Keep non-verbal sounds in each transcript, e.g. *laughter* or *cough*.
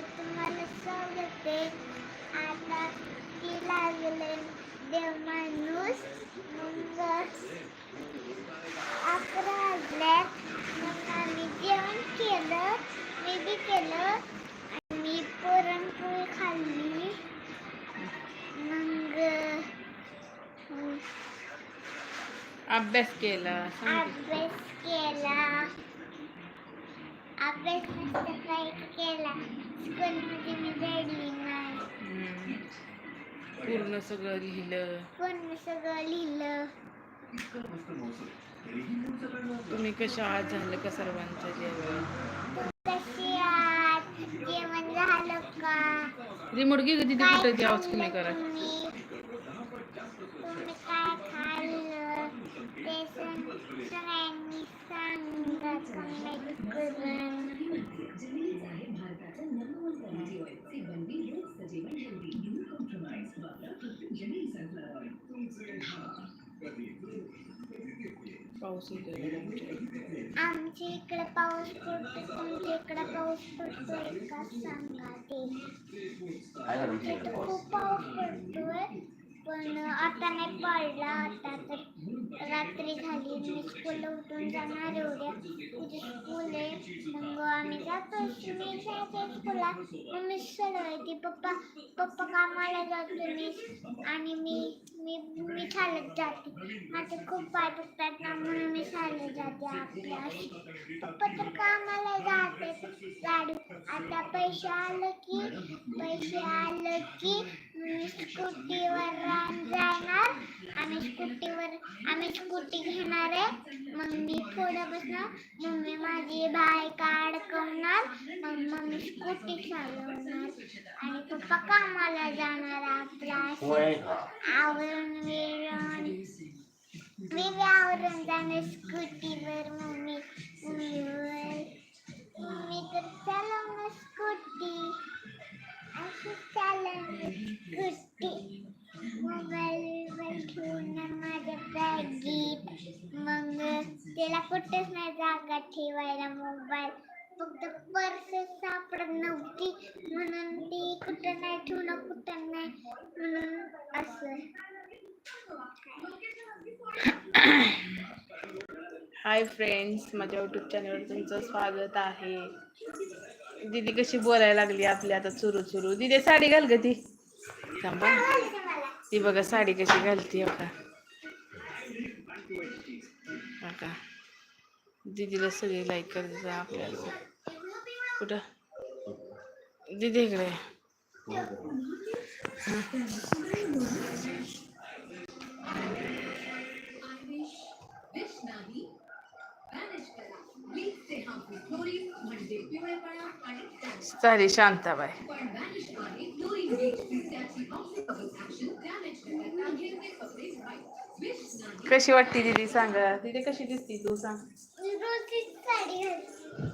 तुम्हाला सांगते आता ती लागले देव माणूस मग अकरा वाजल्यात. मग आम्ही जेवण केलं मी बी केलं. आणि पुरणपोळी खाल्ली. मग अभ्यास केला. अभ्यास केला. अभ्यास मस्त केला. पूर्ण सगळं लिहिलं. पूर्ण सगळं लिहिलं. तुम्ही कशा आहात झालं का सर्वांचं जेवण? कशी आहात? जेवण झालं का? रिमोट घे काय कुठं ते आवाज कमी करा. तुम्ही? काय खाल्लं? ते सगळ्यांनी सांगा कमेंट करून पाऊस आमच्या इकडे पाऊस पडतो तुमच्या इकडे पाऊस पडतोय का सांगा ते. खूप पाऊस पडतोय. पण आता नाही पडला आता तर रात्री झाली. मी स्कूलला उठून जाणार एवढ्या. म्हणजे उद्या स्कूल आहे. मग आम्ही जातो. मी जायचं स्कूलला मम्मी ती पप्पा पप्पा कामाला जातो मी. आणि मी मी मी चालत जाते. माझे खूप पाय दुखतात ना म्हणून मी चालत जाते आपल्या पप्पा तर कामाला जाते. गाडी आता पैसे आलं की पैसे आलं की मी स्कूटीवर जाणार आम्ही स्कूटीवर आम्ही स्कूटी घेणार आहे. मग मी पुढं बसणार. मम्मी माझी बाईक अडकवणार मग मम्मी स्कूटी चालवणार. आणि पप्पा कामाला जाणार आपला आवरण विरण. मी आवरून जाणार स्कूटीवर. मम्मी मम्मीवर मी तर चालवणार स्कूटी. अशी चालवणार स्कूटी. मोबाईल माझ्या बॅगीत मग त्याला कुठेच नाही जागा ठेवायला मोबाईल फक्त पर्स सापडत नव्हती म्हणून ती कुठं नाही ठेवणं कुठं नाही म्हणून असं हाय फ्रेंड्स माझ्या युट्यूब चॅनलवर तुमचं स्वागत आहे. दीदी कशी बोलायला लागली आपली? आता चुरू चुरू दीदी साडी घाल ग ती. थांबा. ती बघा साडी कशी घालती हो का. बघा. दीदीला सगळे लाईक करत आपल्याला. कुठं? दीदी इकडे. ये. शांताबाई. कशी वाटते दीदी? सांगा. दीदी कशी दिसती तू? सांग. मी रोज तीच साडी घालते.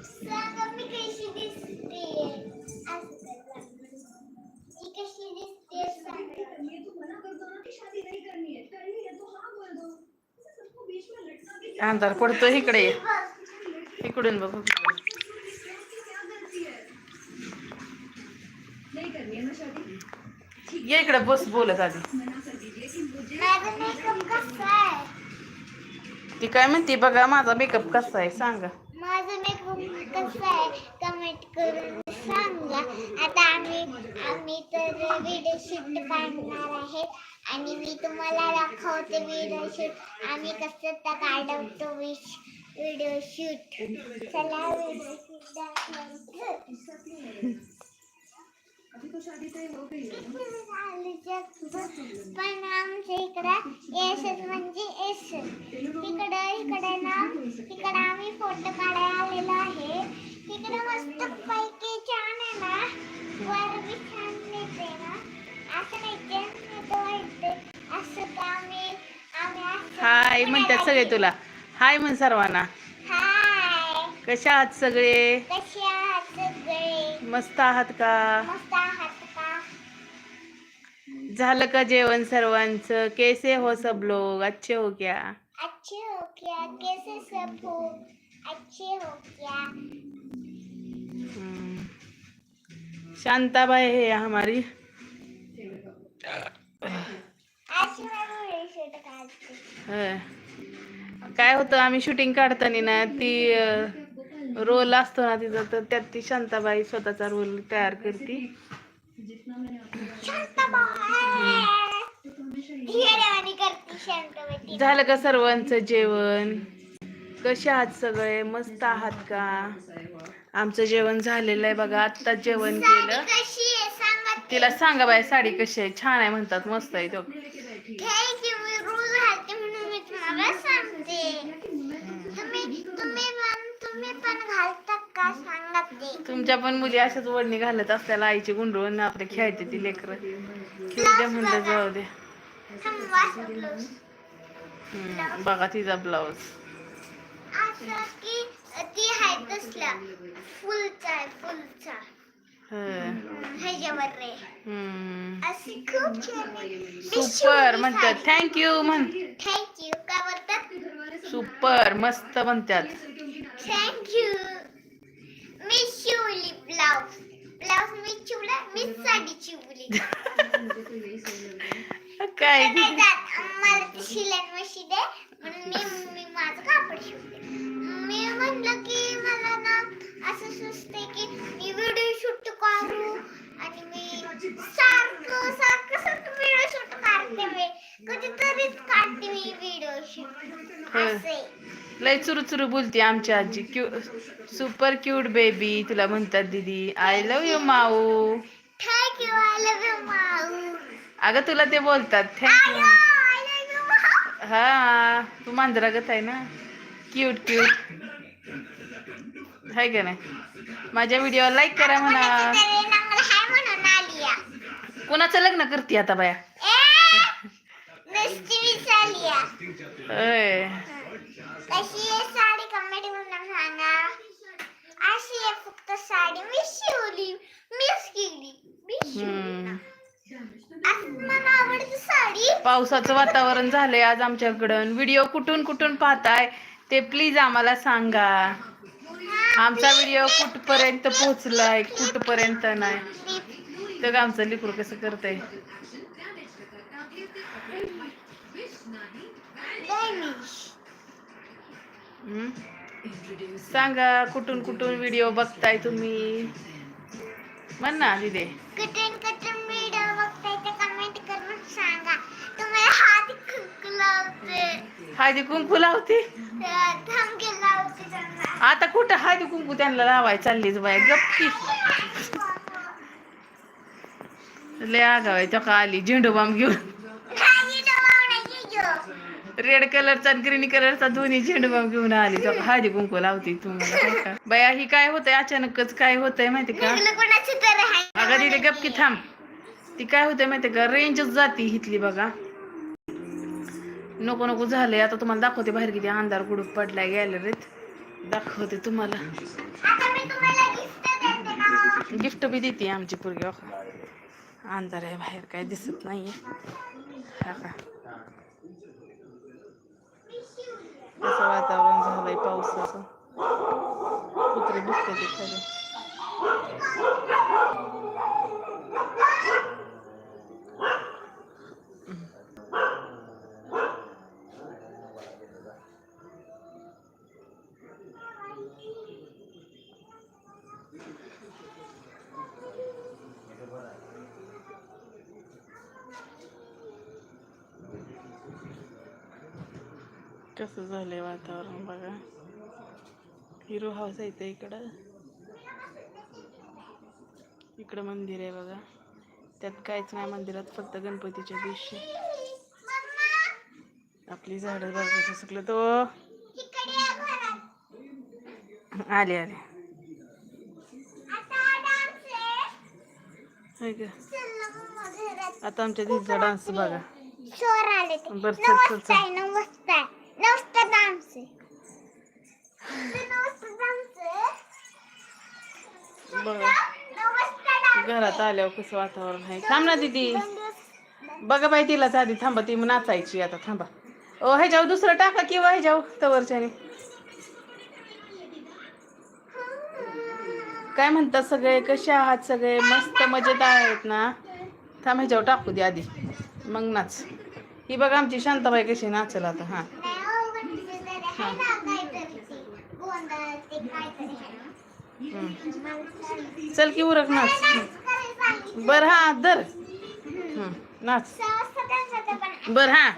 सांगा मी कशी दिसते? असं कर. मी कशी दिसते? सांगा. अंधार पडतो इकडे. ये. बघ, इकडून बघू. ये इकडे बस बोलत आधी माझा मेकअप कसा आहे ती काय म्हणते बघा माझा मेकअप कसा आहे सांगा. माझा मेकअप कसा आहे कमेंट करून सांगा. आता आम्ही आम्ही तर व्हिडिओ शूट काढणार आहे आणि मी तुम्हाला दाखवते व्हिडिओ शूट आम्ही कसं तर काढवतो व्हिडिओ शूट चला व्हिडिओ शूट दाखवतो पण आमच्या इकडं एसच म्हणजे एस तिकडं इकडे ना तिकडं आम्ही फोटो काढायला आलेलो आहे. तिकडं मस्त पैकी छान आहे ना. वर बी छान येते ना. असं नाही असं का आम्ही हाय म्हणतात सगळे तुला. हाय म्हण सर्वांना. हाय. कशा आहात सगळे? कसे आहात सगळे? मस्त आहात का? मस्त आहात का झालं का जेवण सर्वांचं? कैसे हो सब लोग? अच्छे हो क्या? अच्छे हो क्या? कैसे सब हो? अच्छे हो क्या. शांताबाई है हमारी. काय होतं आम्ही शूटिंग काढताना ना ती रोल असतो ना तिचा तर त्यात ती शांताबाई स्वतःचा रोल तयार करते. झालं का सर्वांचं जेवण? कसे आहात सगळे? मस्त आहात का? आमचं जेवण झालेलं आहे बघा. आत्ताच जेवण केलं. तिला सांगा बाय साडी कशी आहे? छान आहे म्हणतात. मस्त आहे तो. तुम्ही तुम्ही पण तुम्ही पण घालता का? सांगा. ते तुमच्या पण मुली अशाच वडणी घालत असल्याला आईची गुंडळून आपले खेळते ती लेकरं. खेळू द्या म्हणलं जाऊ दे बघा तिचा ब्लाऊज. ती आहे तसला फुलचा फुलचा. सुपर म्हणतात थँक्यू म्हण थँक्यू काय बोलतात सुपर मस्त म्हणतात. थँक्यू मी शिवली ब्लाऊज. ब्लाऊज मी शिवला मी साडी शिवली. *laughs* काय? नाही जात. मला ती शिलाई मशीन आहे. म्हणून मी मी माझं कापड शिवते. मी म्हणलं की मला ना असं सुचते की मी व्हिडिओ शूट करू आणि मी सारखं सारखं सारखं व्हिडिओ शूट काढते मी. कधीतरीच काढते मी व्हिडिओ शूट होय. असे. लय चुरू चुरू बोलते आमची आजी. क्यू सुपर क्यूट बेबी तुला म्हणतात दीदी I love you Mau. Thank you I love you माऊ. अगं तुला ते बोलतात. I thank you love you माऊ. हा तू मांजरागत आहे ना? क्यूट क्यूट आहे का नाही? माझ्या व्हिडिओ लाईक करा म्हणा. कोणाची हाय या. लग्न करते आता बाया? ए, या. होय कशी आहे साडी कमेंट म्हणून सांगा अशी आहे फक्त साडी मी शिवली मीच केली मी शिवली हम्म. असं मला आवडते साडी पावसाचं वातावरण झालंय आज आमच्याकडं व्हिडिओ कुठून कुठून पाहताय ते प्लीज आम्हाला सांगा. आमचा व्हिडिओ कुठपर्यंत पोहोचलाय कुठपर्यंत नाही. तर आमचं लिकरू कसं करतंय? सांगा कुठून कुठून व्हिडिओ बघताय तुम्ही? म्हण ना दिदे. कुठून कुठून व्हिडिओ बघताय ते कमेंट करून सांगा. तुम्हाला हात लावते? हळदी कुंकू लावते आता कुठं हळदी कुंकू त्यांना लावाय चाललीच बाय? गप्पी लय आगाव आहे तो का आली झेंडू बाम घेऊन. रेड कलरचा आणि ग्रीन कलरचा दोन्ही झेंडू बाम घेऊन आली. तो हळदी कुंकू लावते तुम्हाला बाया ही काय होतंय? अचानकच काय होतंय माहिती का. अगं तिथे गपकी थांब. ती काय होते माहिती का? रेंजच जाती हिथली बघा. नको नको झालंय. आता तुम्हाला दाखवते बाहेर किती अंधार कुठं पडलाय गॅलरीत दाखवते तुम्हाला. गिफ्ट बी देते आमची पोरगी बघा. अंधार आहे बाहेर काय दिसत नाहीये. हा का? कसं वातावरण झालंय पावसाचं कुत्रे बघते ते खरं कसं झालंय वातावरण बघा. हिरो हाऊस आहे इथं इकडं. इकडं मंदिर आहे बघा. त्यात काहीच नाही मंदिरात फक्त गणपतीच्या दिवशी. आपली झाडं बघा कसं सुकलं तो. आले आले. आता चल आमच्या दिदीचा डान्स बघा. ते. बरं, चल, चल, नमस्ते बघा dance घरात आल्यावर कसं वातावरण आहे थांब ना दीदी बघा बाई तिला आधी थांबा ती नाचायची आता थांबा ओ ह्याच्यावर दुसरं टाका किंवा ह्याच्यावर तवरच्याने काय म्हणतात सगळे कसे आहात सगळे मस्त मजेत आहेत ना थांब ह्याच्यावर टाकू दे आधी मग नाच ही बघा आमची शांताबाई कशी नाचल आता हां चल की उरक नाच. बर हा धर. हम्म, नाच. बर हा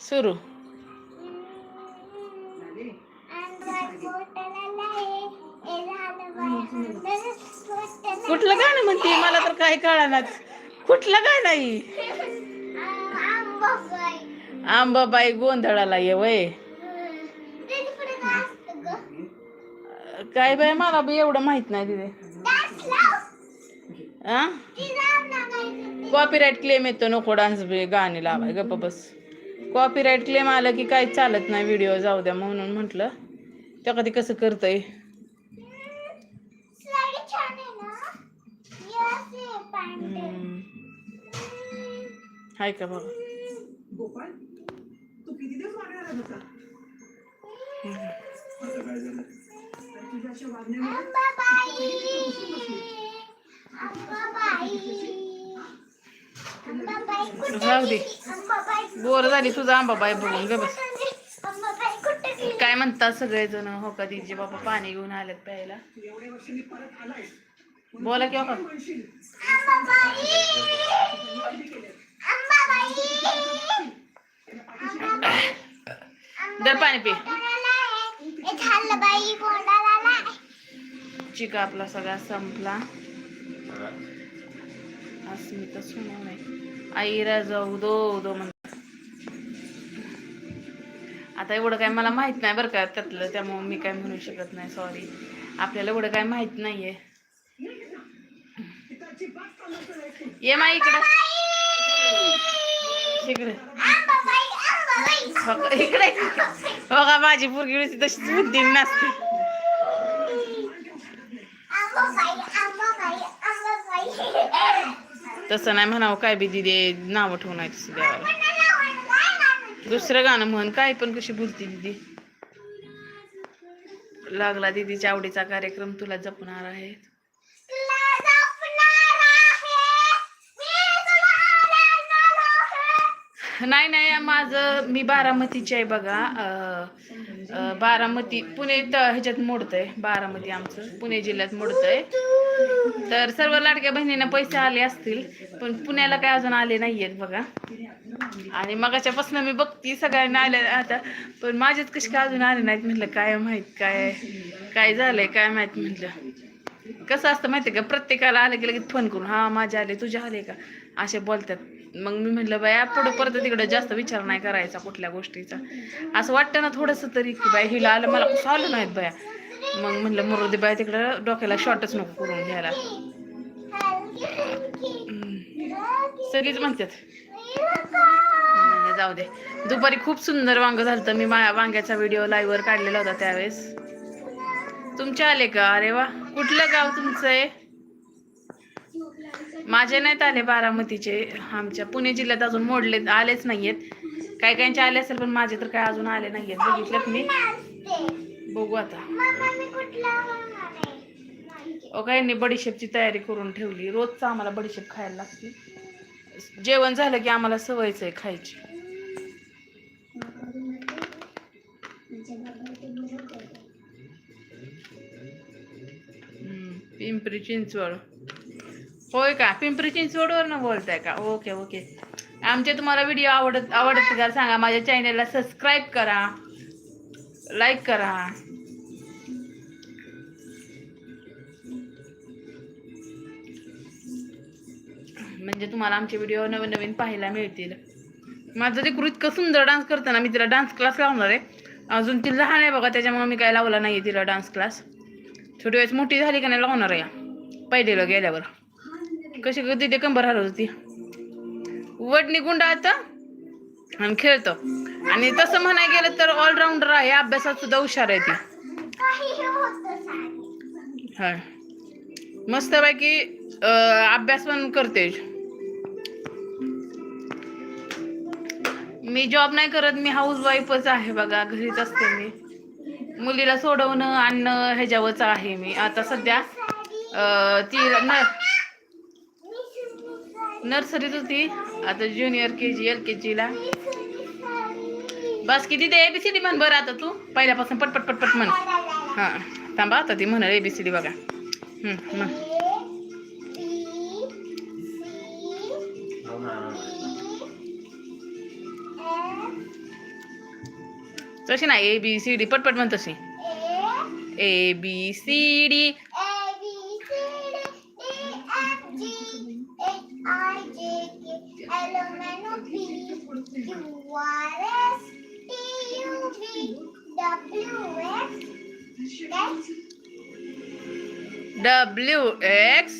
सुरू. कुठलं गाणं म्हणते? मला तर काही कळणार कुठलं गाणं आंबाबाई. आंबाबाई गोंधळाला ये वय. काय बाय मला बी एवढं माहीत नाही तिथे. हा ती. कॉपीराईट क्लेम येतो नको डान्स गाणी लावाय गप्प बस कॉपीराईट क्लेम आलं की काही चालत नाही व्हिडिओ जाऊ द्या म्हणून म्हटलं त्या कधी कसं करतय. हाय का बाबा अंबाबाई. अंबाबाई. अंबाबाई कुठे गेली? अंबाबाई बोर झाली तुझा आंबाबाई बघून ग बस. अंबाबाई कुठे गेली? काय म्हणतात सगळेजण? हो का तिचे बाबा पाणी घेऊन आलेत प्यायला. बोला किंवा. अंबाबाई. दर पाणी पी. चिका आपला सगळा संपला. अस्मिता सुनो नाही. आईरा जाऊ दो दो म्हण आता एवढं काय मला माहीत नाही बरं का त्यातलं त्यामुळे मी काय म्हणू शकत नाही सॉरी आपल्याला एवढं काय माहीत नाहीये. ये मा इकडं. इकडे. इकडे. बघा माझी पोरगी तशीच बुद्धी नसते. तसं नाही म्हणावं काय बी दिदी नावं ठेवून देवाला दुसरं गाणं म्हण काय पण कशी बोलते दिदी. लागला दिदीच्या आवडीचा कार्यक्रम तुला जपणार आहे नाही नाही माझं मी बारामतीची आहे बघा. बारामती पुणे त- ह्याच्यात मोडतंय बारामती आमचं पुणे जिल्ह्यात मोडतंय. तर सर्व लाडक्या बहिणींना पैसे आले असतील पण पुण्याला काय अजून आले नाहीयेत बघा. आणि मगाच्यापासून मी बघती सगळ्यांना आले आता पण माझ्यात कशी काय अजून आले नाहीत म्हटलं काय माहीत काय काय झालंय काय माहीत म्हटलं कसं असतं माहिती का प्रत्येकाला आलं की लगेच फोन करून हा माझे आले तुझे आले का? असे बोलतात. मग मी म्हटलं बाया पुढं परत तिकडं जास्त विचार नाही करायचा कुठल्या गोष्टीचा. असं वाटतं ना थोडंसं तरी की बाय हिला आलं मला कसं आलं नाहीत बाया. मग म्हणलं मरुदे बाया तिकडं डोक्याला शॉर्टच नको करून घ्यायला. सगळीच म्हणतात. जाऊ दे. दुपारी खूप सुंदर वांग झालं मी मा- वांग्याचा व्हिडिओ लाईव्हवर काढलेला होता त्यावेळेस. तुमचे आले का? अरे वा. कुठलं गाव तुमचं आहे? माझे नाहीत आले बारामतीचे आमच्या पुणे जिल्ह्यात अजून मोडले आलेच नाहीयेत. काही काहींचे आले असेल पण माझे तर काय अजून आले नाहीयेत. बघितलं मी. बघू आता. मम्मा ओ बडीशेपची तयारी करून ठेवली. रोजचं आम्हाला बडीशेप खायला लागते. जेवण झालं की आम्हाला सवयच आहे खायची. पिंपरी चिंचवड. होय का? पिंपरी चिंचवडवरनं बोलताय का? Okay okay. आमचे तुम्हाला व्हिडिओ आवडत आवडत का सांगा. माझ्या चॅनलला सबस्क्राईब करा. लाईक करा. म्हणजे तुम्हाला आमचे व्हिडिओ नवीन नवीन पाहायला मिळतील. माझं ते इतकं सुंदर डान्स करतं ना मी तिला डान्स क्लास लावणार आहे. अजून ती लहान आहे बघा त्याच्यामुळे मी काय लावला नाही तिला डान्स क्लास थोडी वेळेस मोठी झाली का नाही लावणार आहे. पहिलेला गेल्यावर. कशी कधी ते कंबर हलवत होती. वडणी आता आणि खेळतो. आणि तसं म्हणाय गेलं तर ऑलराऊंडर आहे अभ्यासात सुद्धा हुशार आहे ती. काहीही हा. मस्तपैकी अभ्यास पण करते. मी जॉब नाही करत मी हाऊस वाईफच आहे बघा घरीच असते मी. मुलीला सोडवणं आणणं ह्याच्यावरच आहे मी. आता सध्या ती नर्सरीत होती. आता ज्युनियर के जी एल के जीला बस किती ते एबीसीडी म्हण बरं आता तू. पहिल्यापासून पटपट पटपट म्हण. हां थांबा आता ती म्हणाल एबीसीडी बघा. म्हण. तशी ना ए बी सी डी पटपट म्हण तशी. A B C D W x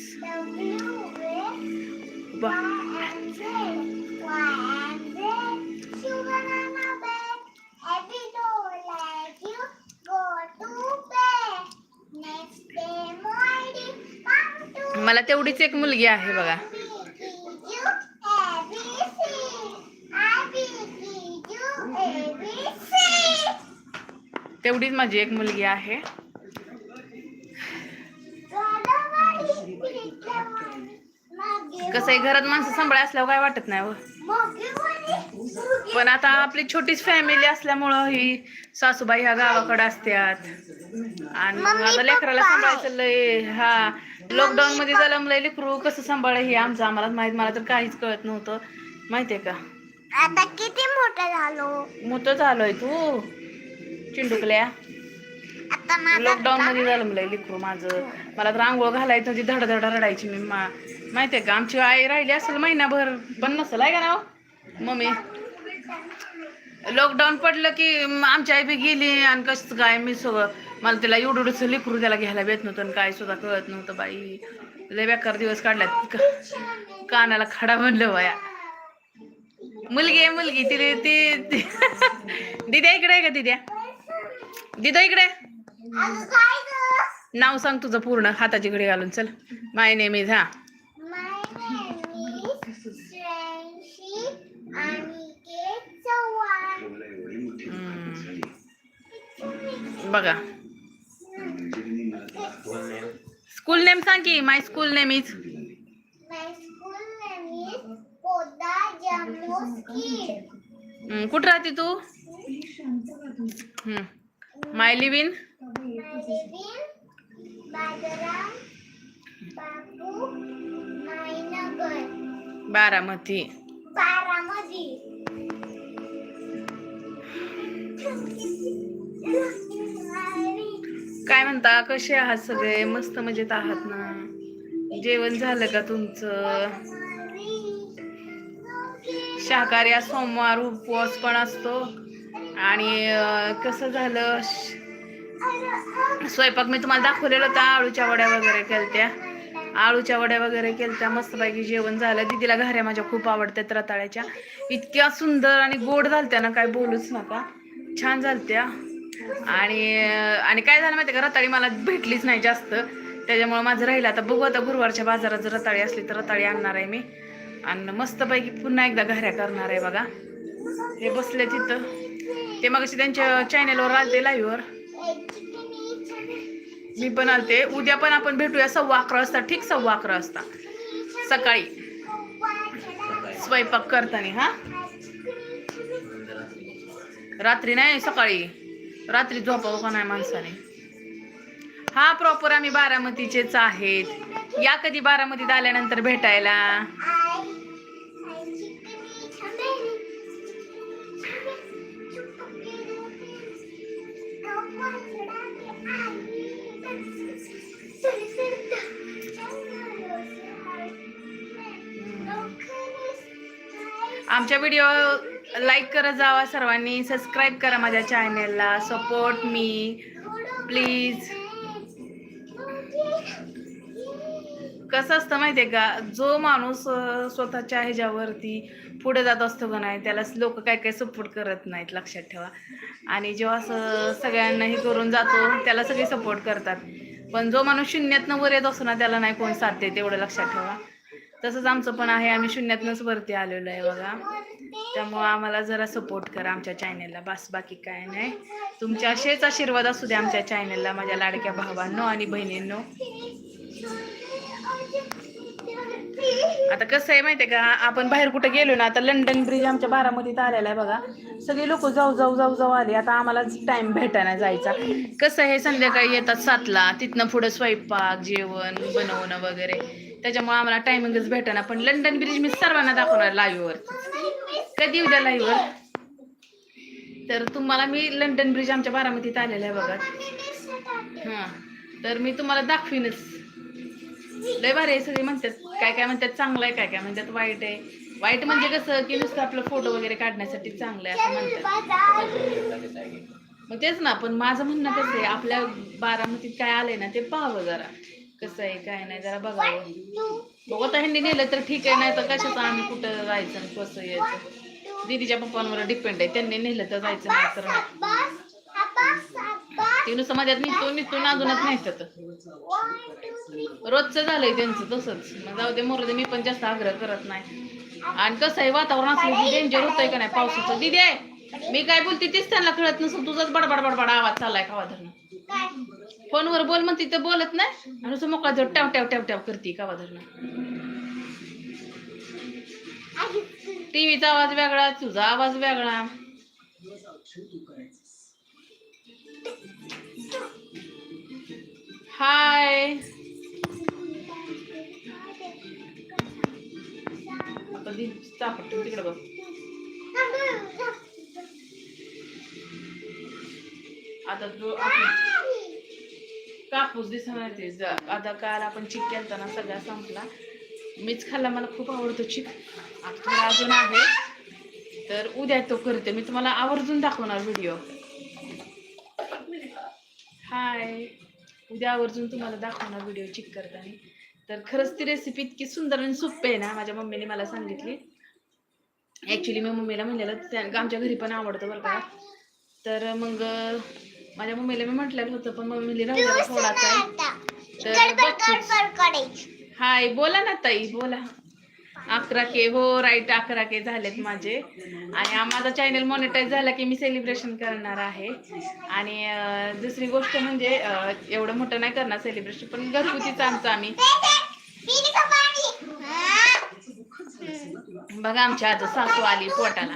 मला तेवढीच एक मुलगी आहे बघा तेवढीच माझी एक मुलगी आहे. कसं आहे घरात माणसं सांभाळ असल्यावर काय वाटत नाही हो. पण आता आपली छोटीच फॅमिली असल्यामुळं ही सासूबाई ह्या गावाकडे असतात आणि आता लेकराला सांभाळायचं लय हा. लॉकडाऊन मध्ये जलमलंय लेकरू कसं सांभाळ हे आमचं? आम्हाला माहीत मला तर काहीच कळत नव्हतं. माहितीये का? आता किती मोठं झालो? मोठं झालोय तू. चिंडुकल्या. लॉकडाऊन मध्ये जलमलंय लेकरू माझं. मला तर आंघोळ घालायचं ती धड धड रडायची मी. मा माहितीये का आमची आई राहिली असेल महिनाभर पण नसेल आहे का ना? मम्मी. लॉकडाऊन पडलं की आमची आई बी गेली आणि कसं काय मी सगळं मला त्याला एवढं लेकरू त्याला घ्यायला भेट नव्हतं आणि काय सुद्धा कळत नव्हतं बाई. लय बेकार दिवस काढल्यात का- कानाला खडा म्हणलं बाया मुलगी आहे मुलगी. ती ती ती- *laughs* दिद्या इकडे आहे का दिद्या दिदा इकडे. अगं काय गं? नाव सांग तुझं पूर्ण हाताची घडी घालून चल. माय नेम इज हा. बघा. स्कूल नेम सांग की my school name is My school name is Poda Jamuskid. कुठं राहते तू? माय लिविन बारामती. काय म्हणता कसे आहात सगळे? मस्त मजेत आहात ना? जेवण झालं का तुमचं? शाकाहारी आज सोमवार उपवास पण असतो. आणि कसं झालं? स्वयंपाक मी तुम्हाला दाखवलेला होता आळूच्या वड्या वगैरे केलत्या. आळूच्या वड्या वगैरे केलत्या मस्तपैकी जेवण झालं. दीदीला घाऱ्या माझ्या खूप आवडतात रताळ्याच्या. इतक्या सुंदर आणि गोड झालत्या ना काय बोलूच नका. छान झालत्या. आणि आणि काय झालं माहिती का रताळी मला भेटलीच नाही जास्त. त्याच्यामुळे माझं राहिलं. आता बघू आता गुरुवारच्या बाजारात जर रताळी असली तर रताळी आणणार आहे मी. आणि मस्तपैकी पुन्हा एकदा घाऱ्या करणार आहे बघा. हे बसले तिथं. ते मग त्यांच्या चॅनेलवर आलते लाईव्हवर मी पण आलते. उद्या पण आपण भेटूया सव्वा अकरा वाजता ठीक सव्वा अकरा वाजता. सकाळी. स्वयंपाक करताना हा? रात्री नाही सकाळी. रात्री झोपावं का नाही माणसाने? हा प्रॉपर आम्ही बारामतीचेच आहेत. या कधी बारामतीत आल्यानंतर भेटायला? आमच्या व्हिडिओ लाईक करत जावा सर्वांनी सबस्क्राईब करा माझ्या चॅनेलला सपोर्ट मी प्लीज कसं असतं माहिती आहे का जो माणूस स्वतःच्या ह्याच्यावरती पुढे जात असतो का नाही त्याला लोक काय काय सपोर्ट करत नाहीत लक्षात ठेवा. आणि जेव्हा असं सगळ्यांना हे करून जातो त्याला सगळे सपोर्ट करतात. पण जो माणूस शून्यातनं वर येत असतो ना त्याला नाही कोण साथ देत एवढं लक्षात ठेवा. तसंच आमचं पण आहे. आम्ही शून्यातनंच वरती आलेलो आहे बघा. त्यामुळं आम्हाला जरा सपोर्ट करा आमच्या चॅनेलला बस बाकी काय नाही. तुमचे असेच आशीर्वाद असू दे आमच्या चॅनेलला माझ्या लाडक्या भावांनो आणि बहिणींनो. आता कसं आहे माहितीये का आपण बाहेर कुठे गेलो ना आता लंडन ब्रिज आमच्या बारामतीत आलेला आहे बघा. सगळे लोक जाऊ जाऊ जाऊ जाऊ आले. आता आम्हाला टाइम भेटायला जायचा. कसं आहे संध्याकाळी येतात सातला. तिथनं पुढं स्वयंपाक जेवण बनवणं वगैरे. त्याच्यामुळे आम्हाला टायमिंगच भेटाना. पण लंडन ब्रिज मी सर्वांना दाखवणार लाईव्हवर कधी उद्या लाईव्हवर तर तुम्हाला मी लंडन ब्रिज आमच्या बारामतीत आलेला आहे बघा. हां. तर मी तुम्हाला दाखवीनच. लय भारी आहे सगळे म्हणतात. काय काय म्हणतात? चांगलं आहे काय काय म्हणतात? वाईट आहे. वाईट म्हणजे कसं की नुसतं आपलं फोटो वगैरे काढण्यासाठी चांगलं आहे असं म्हणतात. मग तेच ना पण माझं म्हणणं कसं आहे आपल्या बारामतीत काय आलंय ना ते पाहावं जरा. कसं आहे काय नाही जरा बघावं. बघत ह्यांनी नेलं तर ठीक आहे नाही तर कशाचं आम्ही कुठं जायचं आणि कसं यायचं. दीदीच्या पप्पांवर डिपेंड आहे त्यांनी नेलं तर जायचं नाही तर नाही. ते नुसतं माझ्यात निघतो निघतो अजूनच नाही तर रोजचं झालंय त्यांचं तसंच. मग जाऊ दे मोरदे मी पण जास्त आग्रह करत नाही. आणि कसं आहे वातावरण असलं की डेंजर होतंय का नाही पावसाचं. दिदी आहे मी काय बोलते तेच त्यांना कळत नसून तुझाच बडबड बडबड आवाज चाललाय खावा धरणं फोनवर बोल म्हणते तर बोलत नाही. आणि नुसतं मोकळा जर टॅव टॅव टॅव टॅव करते कावा धरणं टीव्हीचा आवाज वेगळा तुझा आवाज वेगळा. हाय. तिकडे बघ. आता जो आपण कापूस दिसणार ते आता काल आपण चिक केलता ना सगळा संपला. मीच खाल्ला मला खूप आवडतो चिक आता थोडा अजून आहे. तर उद्या तो करते. मी तुम्हाला आवर्जून दाखवणार व्हिडिओ हाय उद्या आवर्जून तुम्हाला दाखवणार व्हिडिओ चिक करताना. तर खरंच ती रेसिपी इतकी सुंदर आणि सोपी आहे ना माझ्या मम्मीने मला सांगितली. ॲक्च्युली मी मम्मीला म्हणलेलं त्या आमच्या घरी पण आवडतं बरं का. तर मग माझ्या मम्मीला मी म्हटलेलं होतं पण मम्मीला राहू द्या थोडासा. तर बघतोच. हाय बोला ना ताई बोला अकरा के हो राईट अकरा के झालेत माझे आणि हा माझा चॅनल मॉनिटाईज झाला की मी सेलिब्रेशन करणार आहे आणि अं, दुसरी गोष्ट म्हणजे अं, एवढं मोठं नाही करणार सेलिब्रेशन पण घरगुतीच आमचं आम्ही बघा आमच्या आज सासू आली पोटाला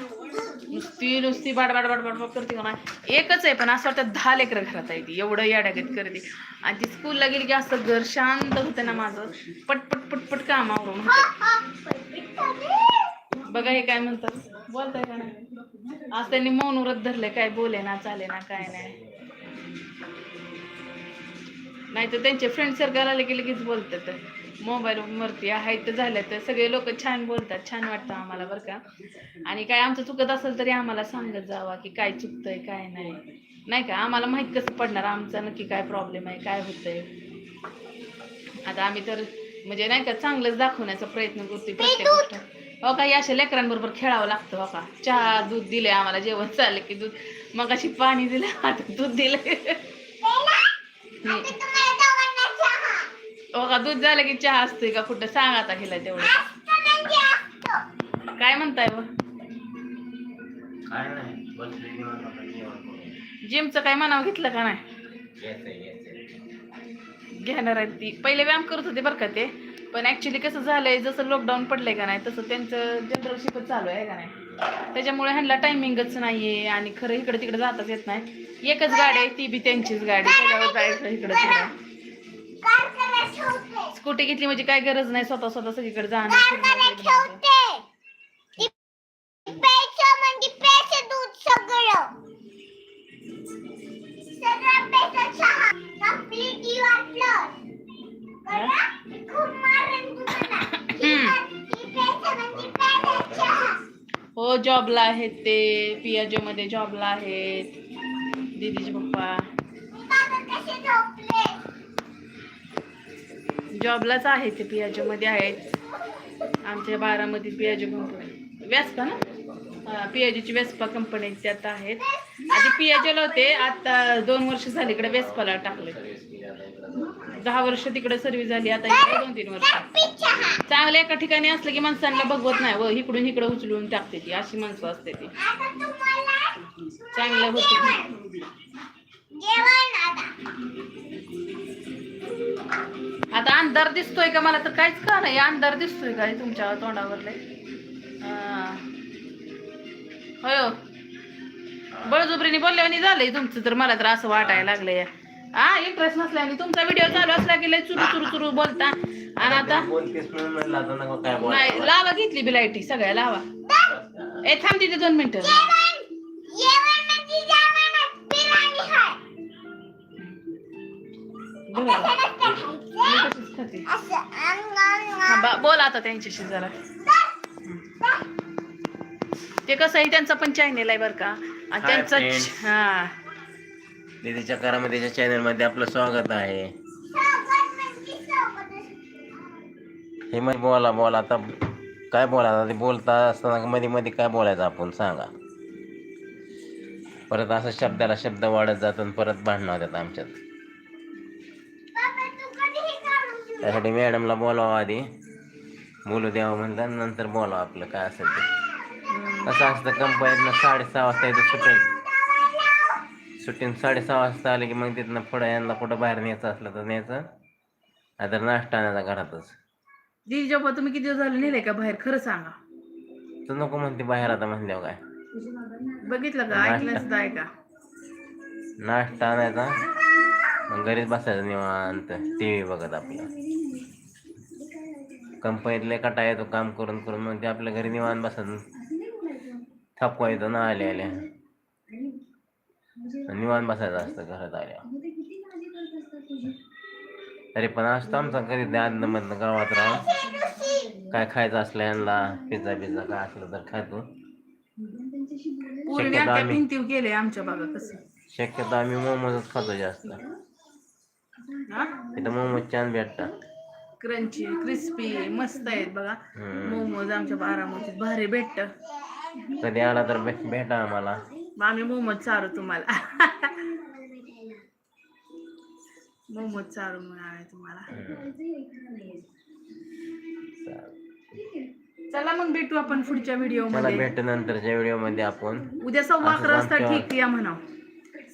नुसती नुसती बाडबाड बाडबाड बाड करते का नाही एकच आहे पण असं वाटतं दहा लेकरं घरात आहे ती. एवढं याड्यागत करते. आणि ती स्कूलला गेली की असं घर शांत होतं ना माझं. पटपट पटपट कामावरून होतं. बघा हे काय म्हणतात. बोलताय का नाही? आज त्यांनी मौन व्रत धरलंय. काय बोले ना चाले ना काय नाही. नाही तर त्यांचे फ्रेंड सर्कल आले की लगेच बोलतात. मोबाईल वरती आहेत तर झाल्या तर सगळे लोक छान बोलतात. छान वाटतं आम्हाला बरं का. आणि काय आमचं चुकत असेल तरी आम्हाला सांगत जावा की काय चुकतंय काय नाही. नाही का? आम्हाला माहीत कसं पडणार? आमचा नक्की काय प्रॉब्लेम आहे काय होतंय? आता आम्ही तर म्हणजे नाही का चांगलंच दाखवण्याचा प्रयत्न करतोय प्रत्येक गोष्ट. हो का? या अशा लेकरांबरोबर खेळावं लागतं हो का? चहा दूध दिले आम्हाला जेवण चाललं की दूध. मग अशी पाणी दिलं आता दूध दिलं. हो का दूध झालं की चहा असतोय का? कुठं सांग आता गेला तेवढं. काय म्हणताय व काय करून. जिमचं काय मनाव घेतलं का नाही. घेणार आहेत ती. पहिले व्यायाम करत होते बरं का ते. पण ऍक्च्युली कसं झालंय जसं लॉकडाऊन पडलंय का नाही तसं त्यांचं जनरल शिपच चालू आहे का नाही? त्याच्यामुळे ह्यांना टायमिंगच नाहीये आणि खरं इकडे तिकडे जाताच येत नाही. एकच गाडी आहे ती बी त्यांचीच गाडी. त्याच्यावर जायचं इकडं तिकडं. स्कूटी घेतली म्हणजे काय गरज नाही स्वतः स्वतः सगळीकडे जाणं हो जॉबला आहेत ते. पियाजो मध्ये जॉबला आहेत. दीदीचे पप्पा. जॉबलाच आहेत ते पियाजो मध्ये आहेत. आमच्या बारामधील पियाजो कंपनी व्यासपा ना? पियाजोची व्यासपा कंपनी त्यात आहेत. आधी पियाजोला होते आता दोन वर्ष झाली इकडे वेस्पाला टाकले दहा वर्ष तिकडे सर्व्हिस झाली आता इकडे दोन तीन वर्ष. चांगलं एका ठिकाणी असलं की माणसांना बघवत नाही व इकडून इकडे उचलून टाकते ती अशी माणसं असते ती. चांगलं होत आता अंधार दिसतोय का मला तर काहीच का नाही अंधार दिसतोय का तुमच्या तोंडावरले होय बळजुबरीने बोलल्याने झालंय तुमचं तर मला तर असं वाटायला लागलंय. हा इंटरेस्ट नसल्याने तुमचा व्हिडिओ चालू असला की लय चुरू चुरू चुरू बोलता. आणि आता? नाही लावा घेतली बी लाईटी सगळ्या लावा. ए थांब तिथे दोन मिनिटं. बोल आता त्यांच्याशी जरा. ते कसं आहे त्यांचा पण चॅनेल आहे बरं का. आणि त्यांचा. हा. दीदीच्या करामतीच्या चॅनलमध्ये आपलं स्वागत आहे. हे मग बोला बोला. आता काय बोलायचं? ते बोलता असताना मध्ये मध्ये काय बोलायचं आपण सांगा. परत असं शब्दाला शब्द वाढत जातो आणि परत भांडणं होतात आमच्यात. त्यासाठी मॅडमला बोलावं आधी. बोलू द्यावं म्हणतात नंतर बोलावं आपलं काय असेल ते. असं असतं कंपनीतनं साडेसहा वाजता इथं सुटेल. सुटीन साडेसहा वाजता आले की मग तिथनं पुढं यांना कुठं बाहेर न्यायचं असलं तर न्यायचं. नाहीतर नाश्ता आणायचा घरातच. दीदी जेव्हा तुम्ही किती दिवस झाले नेले का बाहेर? खरं सांगा. तू नको म्हणते बाहेर आता म्हणल्यावर काय. बघितलं का? ऐकलं सुद्धा आहे का? नाश्ता आणायचा. मग घरीच बसायचं निवांत. टी व्ही बघत आपलं. कंपनीतले कटा येतो काम करून करून. मग ते आपल्या घरी निवांत बसायचं थकवा येतो ना आले आले निवांत बसायचं असतं घरात आल्या तरी पण असतं आमचा कधी ज्ञान मधनं गावात राहून काय खायचं असलं यांना पिझ्झा पिझ्झा काय असलं तर खातो शक्यतो आम्ही- भिंतीव गेले आमच्या बघा कसं शक्यतो आम्ही मोमोजच खातो जास्त. हा? इथं मोमोज छान भेटतात. क्रंची क्रिस्पी मस्त आहेत बघा. हम्म. मोमोज आमच्या बारामतीत भारी भेटत. कधी आला तर भे- भेटा आम्हाला. आम्ही मोमोज चारू तुम्हाला मोमोज चारू आणाय तुम्हाला चला मग भेटू आपण पुढच्या व्हिडिओ चला मध्ये. भेटू नंतरच्या व्हिडिओमध्ये आपण. उद्या सव्वा अकरा वाजता आमच्या- ठीक या म्हणा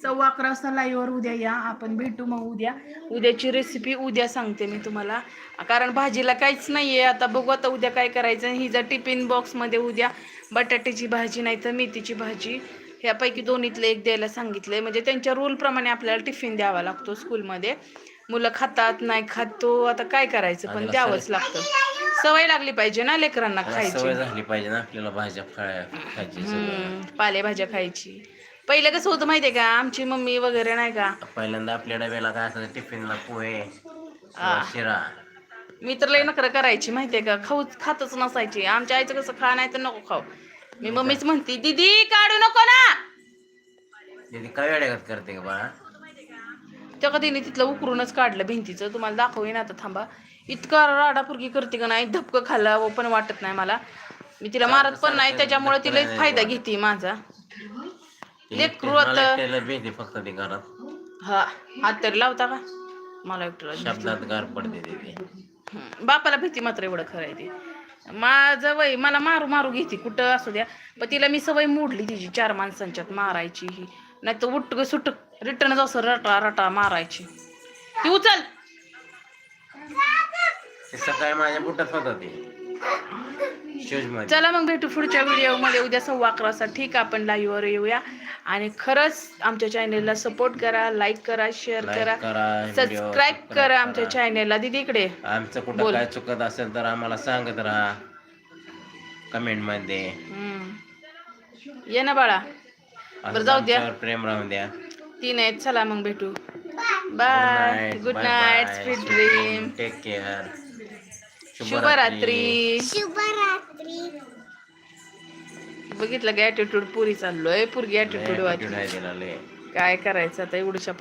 सव्वा अकरा वाजता live वर उद्या या. आपण भेटू मग उद्या. उद्याची रेसिपी उद्या सांगते मी तुम्हाला. कारण भाजीला काहीच नाहीये. आता बघू आता उद्या काय करायचं. हिचा टिफिन बॉक्समध्ये उद्या बटाट्याची भाजी नाही तर मेथीची भाजी. ह्यापैकी दोन्हीतलं एक द्यायला सांगितलंय म्हणजे त्यांच्या रूल प्रमाणे आपल्याला टिफिन द्यावा लागतो स्कूलमध्ये मुलं खातात नाही खातो आता काय करायचं? पण द्यावंच लागतं. सवय लागली पाहिजे ना लेकरांना खायची. सवय झाली पाहिजे ना आपल्याला भाज्या खायची. हम्म, पालेभाज्या खायची. पहिलं कसं होतं माहितीये का? आमची मम्मी वगैरे नाही का? पहिल्यांदा आपल्या डब्याला काय असायचं टिफिनला पोहे किंवा. शिरा. मी तर लई नखरं करायची माहितीये का? खाऊ खातच नसायची. आमच्या आईचं कसं खा नाही तर नको खाऊ. मी मम्मीच म्हणती दीदी काढू नको ना. दीदी काय वेड्यागत करते का बाळा? त्या का तिने तिथलं उकरूनच काढलं भिंतीचं. तुम्हाला दाखवीन आता थांबा. इतका राडापुरगी करते का नाही धपकं खाल्ला पण वाटत नाही मला. मी तिला मारत पण नाही त्याच्यामुळे तिला फायदा घेते माझा. लेकरू आता. भीती फक्त ती घरात. हा हात तरी लावता का? मला एकटं शब्दात गार पडते दीदी. बापाला भीती मात्र एवढं खरं आहे ते. माझं वय मला मारू मारू घेते कुठं असू द्या. पण तिला मी सवय मोडली तिची चार माणसांच्यात मारायची ही. नाही तर उठ सुट. रिटर्नच असं रटा रटा मारायची. ती उचल. सकाळी माझ्या बुटात होत ते. चला मग भेटू पुढच्या व्हिडिओमध्ये. उद्या सव्वा अकरा वाजता. ठीक आहे आपण लाईव्हवर येऊया. आणि खरंच आमच्या चॅनेलला सपोर्ट करा लाईक करा शेअर करा. सबस्क्राईब करा आमच्या. चॅनेलला दिदी इकडे. आमचं कुठं. काय चुकत असेल तर आम्हाला सांगत राहा. कमेंटमध्ये. ये ना बाळा. बरं जाऊ द्या. प्रेम राहून द्या. तीन आहेत. चला मग भेटू. Bye good night sweet dream take care शुभरात्री. शुभरात्री. बघितलं का ॲटिट्यूड पुरी चाललोय? पुरगी लय काय करायचं आता? एवढ्याशा